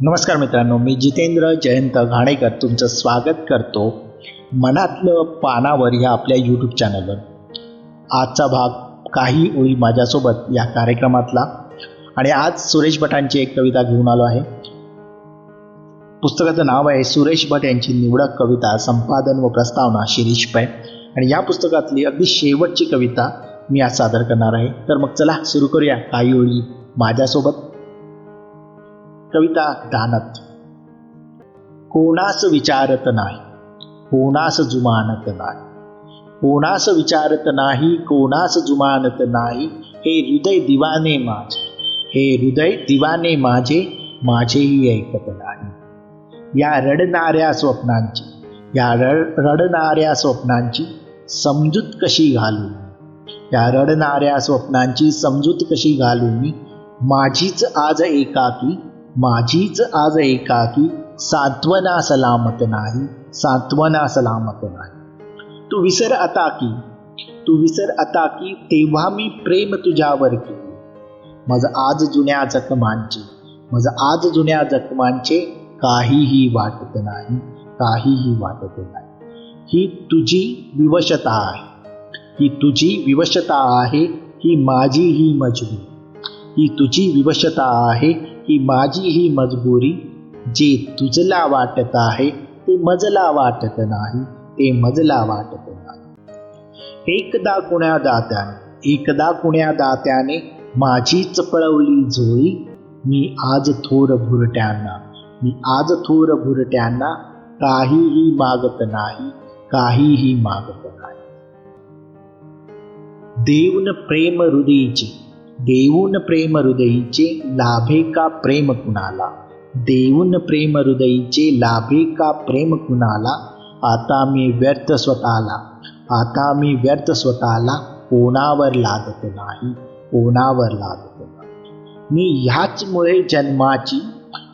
नमस्कार मित्रांनो मी जितेंद्र जयंत घाणेकर तुमचं स्वागत करतो मनातलं पानावर ह्या आपल्या यूट्यूब चॅनलवर आजचा भाग काही ओळी माझ्यासोबत या कार्यक्रमातला. आणि आज सुरेश भटांची एक कविता घेऊन आलो आहे. पुस्तकाचं नाव आहे सुरेश भट यांची निवडक कविता संपादन व प्रस्तावना शिरीष पै. आणि या पुस्तकातली अगदी शेवटची कविता मी आज सादर करणार आहे. तर मग चला सुरू करूया. काही ओळी माझ्यासोबत. कविता दानत. कोणास विचारत नाही कोणास जुमानत नाही. कोणास विचारत नाही कोणास जुमानत नाही. हे हृदय दिवाने माझे हे हृदय दिवाने माझे माझेही ऐकत नाही. या रडणाऱ्या स्वप्नांची या रड रडणाऱ्या स्वप्नांची समजूत कशी घालू या रडणाऱ्या स्वप्नांची समजूत कशी घालू मी? माझीच आज एकाकी माझीच आज एकाकी सांत्वना सलामत नाही सांत्वना सलामत नाही. तू विसर आता की तू विसर आता की तेव्हा मी प्रेम तुझ्यावर केले. माझं आज जुन्या जखमांचे माझं आज जुन्या जखमांचे काहीही वाटत नाही काहीही वाटत नाही. ही तुझी विवशता आहे. ही तुझी विवशता आहे ही माझी ही मजबूत ही तुझी विवशता आहे ही माझी ही मजबुरी जे तुझला वाटत आहे ते मजला वाटत नाही ते मजला वाटत नाही. एकदा कुण्या दात्याने एकदा कुण्या दात्याने माझीच पळवली झोळी मी आज थोर भुरट्यांना मी आज थोर भुरट्यांना काहीही मागत नाही काहीही मागत नाही. देवन प्रेम हृदयीचे देऊन प्रेम हृदयीचे लाभे का प्रेम कुणाला? देऊन प्रेम हृदयीचे लाभे का प्रेम कुणाला? आता मी व्यर्थ स्वतःला आता मी व्यर्थ स्वतःला कोणावर लादत नाही कोणावर लादत नाही. मी ह्याचमुळे जन्माची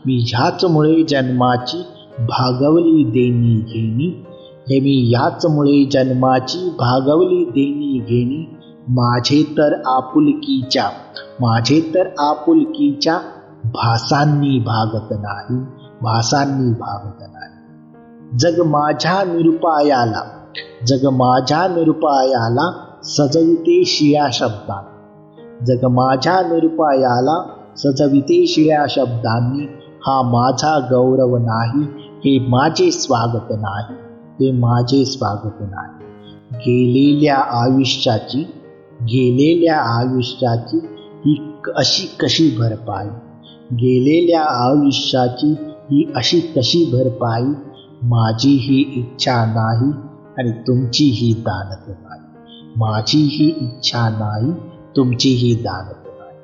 मी ह्याचमुळे जन्माची भागवली देणी घेणी हे मी ह्याचमुळे जन्माची भागवली देणी घेणी माझे तर आपुलकीच्या माझे तर आपुलकीच्या भासांनी भागत नाही भासांनी भागत नाही. जग माझ्या निरुपायाला जग माझ्या निरुपायाला सजविते शिया शब्दात जग माझ्या निरुपायाला सजविते शिया शब्दांनी हा माझा गौरव नाही हे माझे स्वागत नाही हे माझे स्वागत नाही. गेलेल्या आयुष्याची गेलेल्या आयुष्याची ही अशी कशी भरपाई गेलेल्या आयुष्याची ही अशी कशी भरपाई माझी ही इच्छा नाही आणि तुमची ही दानत नाही. माझी ही इच्छा नाही तुमची ही दानत नाही.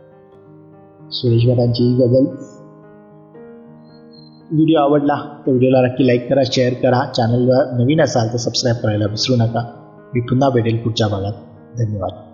सुरेश भटांची ही गजल. व्हिडिओ आवडला तर व्हिडिओला नक्की लाईक करा शेअर करा. चॅनलवर नवीन असाल तर सबस्क्राईब करायला विसरू नका. मी पुन्हा भेटेल पुढच्या भागात. धन्यवाद.